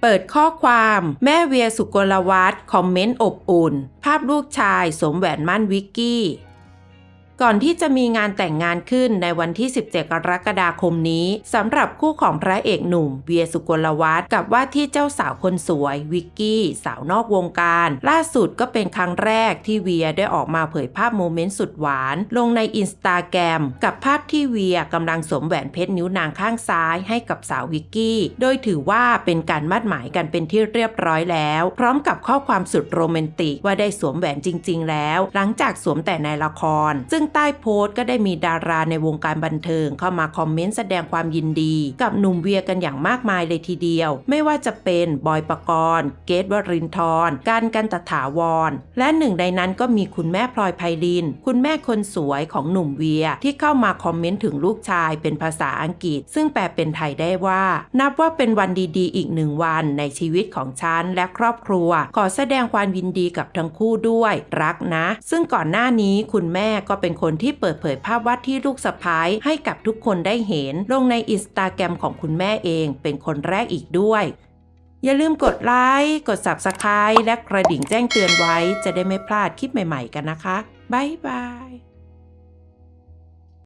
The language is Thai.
เปิดข้อความแม่เวียสุกลวัตรคอมเมนต์อบอุ่น ภาพลูกชายสวมแหวนมั่นวิกกี้ ก่อนที่จะมีงานแต่งงานขึ้นในวันที่ 17 กรกฎาคมนี้สำหรับคู่ของพระเอกหนุ่ม เวียสุกลวัฒน์กับว่าที่เจ้าสาวคนสวย วิกกี้ สาวนอกวงการ ล่าสุดก็เป็นครั้งแรกที่เวียได้ออกมาเผยภาพโมเมนต์สุดหวาน ลงในอินสตาแกรมกับภาพที่เวียกำลังสวมแหวนเพชรนิ้วนางข้างซ้ายให้กับสาววิกกี้ โดยถือว่าเป็นการมั่นหมายกันเป็นที่เรียบร้อยแล้ว พร้อมกับข้อความสุดโรแมนติกว่าได้สวมแหวนจริง ๆ แล้ว หลังจากสวมแต่ในละคร ซึ่งใต้โพสต์ก็ได้มีดาราในวงการบันเทิงเข้ามาคอมเมนต์แสดงความยินดี กับหนุ่มเวียกันอย่างมากมายเลยทีเดียว ไม่ว่าจะเป็นบอยปกรณ์ เกตวรินทร์การกันตถาวร และหนึ่งในนั้นก็มีคุณแม่พลอยไพลิน คุณแม่คนสวยของหนุ่มเวียที่เข้ามาคอมเมนต์ถึงลูกชายเป็นภาษาอังกฤษ ซึ่งแปลเป็นไทยได้ว่า นับว่าเป็นวันดีๆ อีกหนึ่งวันในชีวิตของฉันและครอบครัว ขอแสดงความยินดีกับทั้งคู่ด้วย รักนะ ซึ่งก่อนหน้านี้คุณแม่ก็เป็นคนที่เปิดเผยภาพวาดที่ลูกสะพ้ายให้กับทุกคนได้เห็น ลงในอินสตาแกรมของคุณแม่เองเป็นคนแรกอีกด้วย อย่าลืมกดไลค์กด Subscribe และกระดิ่งแจ้งเตือนไว้ จะได้ไม่พลาดคลิปใหม่ๆกันนะคะ บ๊ายบาย